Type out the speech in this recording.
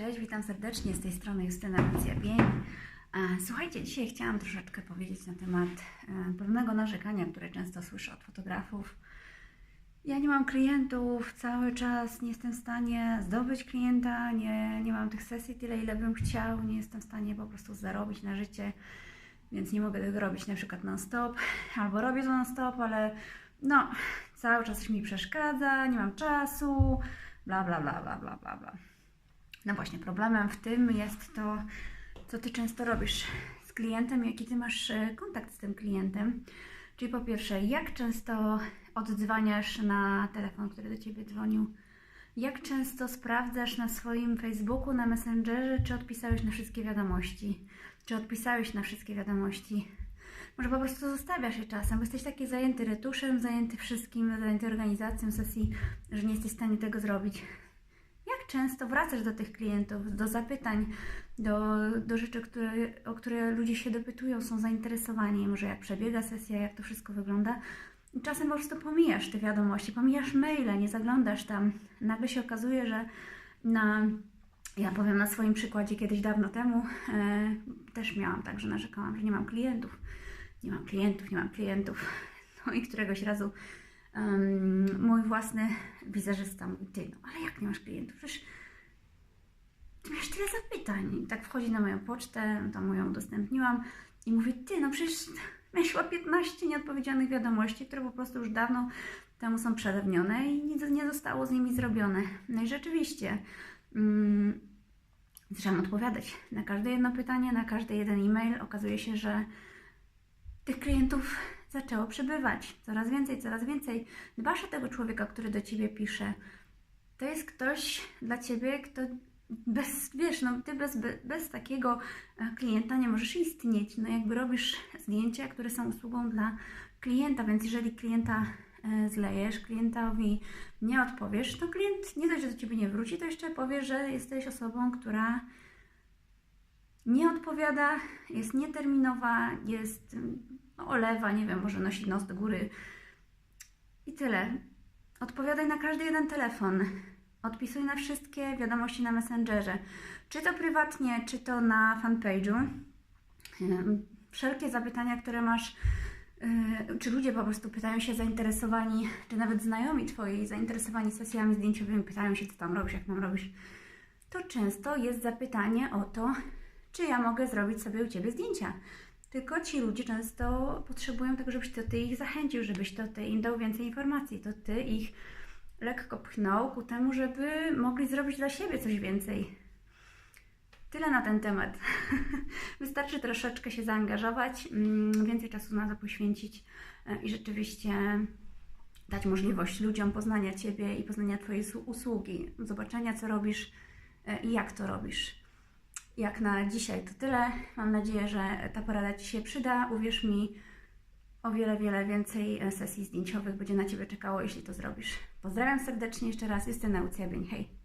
Cześć, witam serdecznie z tej strony Justyna Lucja Bień. Słuchajcie, dzisiaj chciałam troszeczkę powiedzieć na temat e, pewnego narzekania, które często słyszę od fotografów. Ja nie mam klientów cały czas, nie jestem w stanie zdobyć klienta, nie, nie mam tych sesji tyle, ile bym chciał, nie jestem w stanie po prostu zarobić na życie, więc nie mogę tego robić na przykład non-stop, albo robię to non-stop, ale no, cały czas mi przeszkadza, nie mam czasu, bla bla bla bla bla bla bla. No właśnie, problemem w tym jest to, co ty często robisz z klientem, jaki ty masz e, kontakt z tym klientem. Czyli po pierwsze, jak często oddzwaniasz na telefon, który do ciebie dzwonił? Jak często sprawdzasz na swoim Facebooku, na Messengerze, czy odpisałeś na wszystkie wiadomości? Czy odpisałeś na wszystkie wiadomości? Może po prostu zostawiasz je czasem, bo jesteś taki zajęty retuszem, zajęty wszystkim, zajęty organizacją sesji, że nie jesteś w stanie tego zrobić. Często wracasz do tych klientów, do zapytań, do, do rzeczy, które, o które ludzie się dopytują, są zainteresowani, może jak przebiega sesja, jak to wszystko wygląda. Czasem po prostu pomijasz te wiadomości, pomijasz maile, nie zaglądasz tam. Nagle się okazuje, że na, ja powiem na swoim przykładzie, kiedyś dawno temu e, też miałam tak, że narzekałam, że nie mam klientów, nie mam klientów, nie mam klientów. No i któregoś razu um, mój własny wizerzysta mówi, ty, no ale jak nie masz klientów? Przecież ty masz tyle zapytań. I tak wchodzi na moją pocztę, tam ją udostępniłam i mówi, ty, no przecież miałeś chyba 15 nieodpowiedzianych wiadomości, które po prostu już dawno temu są przedawnione i nic nie zostało z nimi zrobione. No i rzeczywiście mm, zaczęłam odpowiadać na każde jedno pytanie, na każdy jeden e-mail. Okazuje się, że tych klientów zaczęło przybywać. Coraz więcej, coraz więcej. Dbasz o tego człowieka, który do ciebie pisze. To jest ktoś dla ciebie, kto bez, wiesz, no ty bez, bez, takiego e, klienta nie możesz istnieć. No jakby robisz zdjęcia, które są usługą dla klienta, więc jeżeli klienta e, zlejesz, klientowi nie odpowiesz, to klient nie dość, że do ciebie nie wróci, to jeszcze powie, że jesteś osobą, która nie odpowiada, jest nieterminowa, jest no, olewa, nie wiem, może nosi nos do góry i tyle. Odpowiadaj na każdy jeden telefon. Odpisuj na wszystkie wiadomości na Messengerze. Czy to prywatnie, czy to na fanpage'u. Wszelkie zapytania, które masz, yy, czy ludzie po prostu pytają się zainteresowani, czy nawet znajomi Twoi zainteresowani sesjami zdjęciowymi pytają się, co tam robisz, jak mam robić, to często jest zapytanie o to, czy ja mogę zrobić sobie u Ciebie zdjęcia. Tylko ci ludzie często potrzebują tego, żebyś to Ty ich zachęcił, żebyś to Ty im dał więcej informacji, to Ty ich lekko pchnął ku temu, żeby mogli zrobić dla siebie coś więcej. Tyle na ten temat. Wystarczy troszeczkę się zaangażować, mm, więcej czasu na to poświęcić e, i rzeczywiście dać możliwość ludziom poznania Ciebie i poznania Twojej usługi, zobaczenia, co robisz e, i jak to robisz. Jak na dzisiaj to tyle. Mam nadzieję, że ta porada Ci się przyda. Uwierz mi, o wiele, wiele więcej e, sesji zdjęciowych będzie na Ciebie czekało, jeśli to zrobisz. Pozdrawiam serdecznie jeszcze raz. Jestem Naucja Bień. Hej!